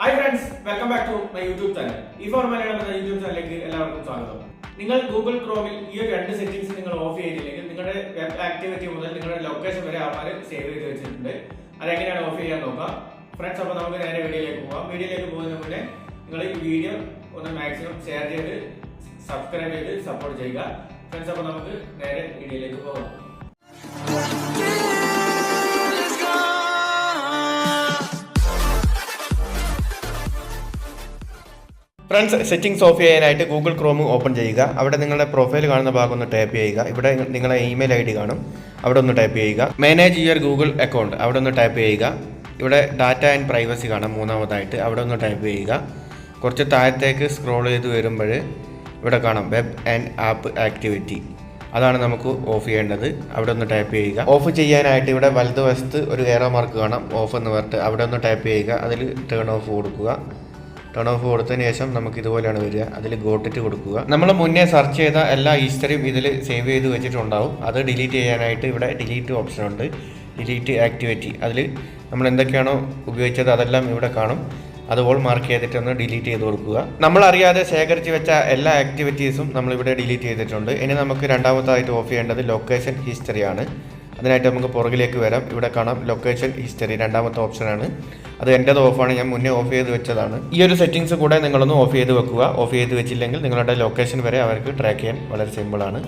Hi friends welcome back to my YouTube channel ഈ four Malayalam എന്ന YouTube ചാനലിലേക്ക് എല്ലാവർക്കും സ്വാഗതം. നിങ്ങൾ ഗൂഗിൾ ക്രോമിൽ ഈ ഒരു രണ്ട് സെറ്റിംഗ്സ് നിങ്ങൾ ഓഫ് ചെയ്തില്ലെങ്കിൽ നിങ്ങളുടെ വെബ് ആക്ടിവിറ്റി മുതൽ നിങ്ങളുടെ ലൊക്കേഷൻ വരെ ആൾക്കാർ സേവ് ചെയ്ത് വെച്ചിട്ടുണ്ട്. അതെങ്ങനെയാണ് ഓഫ് ചെയ്യാൻ നോക്കാം ഫ്രണ്ട്സ് അപ്പോൾ നമുക്ക് നേരെ വീഡിയോയിലേക്ക് പോകാം വീഡിയോയിലേക്ക് പോകുന്നതിന് മുന്നേ നിങ്ങൾ ഈ വീഡിയോ ഒന്ന് മാക്സിമം ഷെയർ ചെയ്ത് സബ്സ്ക്രൈബ് ചെയ്ത് സപ്പോർട്ട് ചെയ്യുക. ഫ്രണ്ട്സ് അപ്പോൾ നമുക്ക് നേരെ വീഡിയോയിലേക്ക് പോകാം. ഫ്രണ്ട്സ് സെറ്റിംഗ്സ് ഓഫ് ചെയ്യാനായിട്ട് ഗൂഗിൾ ക്രോം ഓപ്പൺ ചെയ്യുക. അവിടെ നിങ്ങളുടെ പ്രൊഫൈൽ കാണുന്ന ഭാഗം ഒന്ന് ടാപ്പ് ചെയ്യുക. ഇവിടെ നിങ്ങളുടെ ഇമെയിൽ ഐ ഡി കാണും. അവിടെ ഒന്ന് ടാപ്പ് ചെയ്യുക. മാനേജ് യുവർ ഗൂഗിൾ അക്കൗണ്ട് അവിടെ ഒന്ന് ടാപ്പ് ചെയ്യുക. ഇവിടെ ഡാറ്റ ആൻഡ് പ്രൈവസി കാണാം മൂന്നാമതായിട്ട്. അവിടെ ഒന്ന് ടൈപ്പ് ചെയ്യുക. കുറച്ച് താഴത്തേക്ക് സ്ക്രോൾ ചെയ്ത് വരുമ്പോൾ ഇവിടെ കാണാം വെബ് ആൻഡ് ആപ്പ് ആക്ടിവിറ്റി അതാണ് നമുക്ക് ഓഫ് ചെയ്യേണ്ടത്. അവിടെ ഒന്ന് ടൈപ്പ് ചെയ്യുക. ഓഫ് ചെയ്യാനായിട്ട് ഇവിടെ വലതുവശത്ത് ഒരു ഏറോ മാർക്ക് കാണാം. ഓഫ് എന്ന് പറഞ്ഞിട്ട് അവിടെ ഒന്ന് ടൈപ്പ് ചെയ്യുക. അതിൽ ടേൺ ഓഫ് കൊടുക്കുക. ടേൺ ഓഫ് കൊടുത്തതിന് ശേഷം നമുക്ക് ഇതുപോലെയാണ് വരിക. അതിൽ ഗോട്ടിറ്റ് കൊടുക്കുക. നമ്മൾ മുന്നേ സെർച്ച് ചെയ്ത എല്ലാ ഈസ്റ്ററും ഇതിൽ സേവ് ചെയ്ത് വെച്ചിട്ടുണ്ടാവും. അത് ഡിലീറ്റ് ചെയ്യാനായിട്ട് ഇവിടെ ഡിലീറ്റ് ഓപ്ഷൻ ഉണ്ട്. ഡിലീറ്റ് ആക്ടിവിറ്റി അതിൽ നമ്മൾ എന്തൊക്കെയാണോ ഉപയോഗിച്ചത് അതെല്ലാം ഇവിടെ കാണും. അതുപോലെ മാർക്ക് ചെയ്തിട്ട് ഒന്ന് ഡിലീറ്റ് ചെയ്ത് കൊടുക്കുക. നമ്മൾ അറിയാതെ ശേഖരിച്ച് വെച്ച എല്ലാ ആക്ടിവിറ്റീസും നമ്മളിവിടെ ഡിലീറ്റ് ചെയ്തിട്ടുണ്ട്. ഇനി നമുക്ക് രണ്ടാമതായിട്ട് ഓഫ് ചെയ്യേണ്ടത് ലൊക്കേഷൻ ഹിസ്റ്ററിയാണ് അതിനായിട്ട് നമുക്ക് പുറകിലേക്ക് വരാം. ഇവിടെ കാണാം ലൊക്കേഷൻ ഹിസ്റ്ററി രണ്ടാമത്തെ ഓപ്ഷനാണ് അത് എന്റെത് ഓഫാണ് ഞാൻ മുന്നേ ഓഫ് ചെയ്ത് വെച്ചതാണ്. ഈ ഒരു സെറ്റിംഗ്സ് കൂടെ നിങ്ങളൊന്ന് ഓഫ് ചെയ്ത് വെക്കുക. ഓഫ് ചെയ്ത് വെച്ചില്ലെങ്കിൽ നിങ്ങളുടെ ലൊക്കേഷൻ വരെ അവർക്ക് ട്രാക്ക് ചെയ്യാൻ വളരെ സിമ്പിളാണ്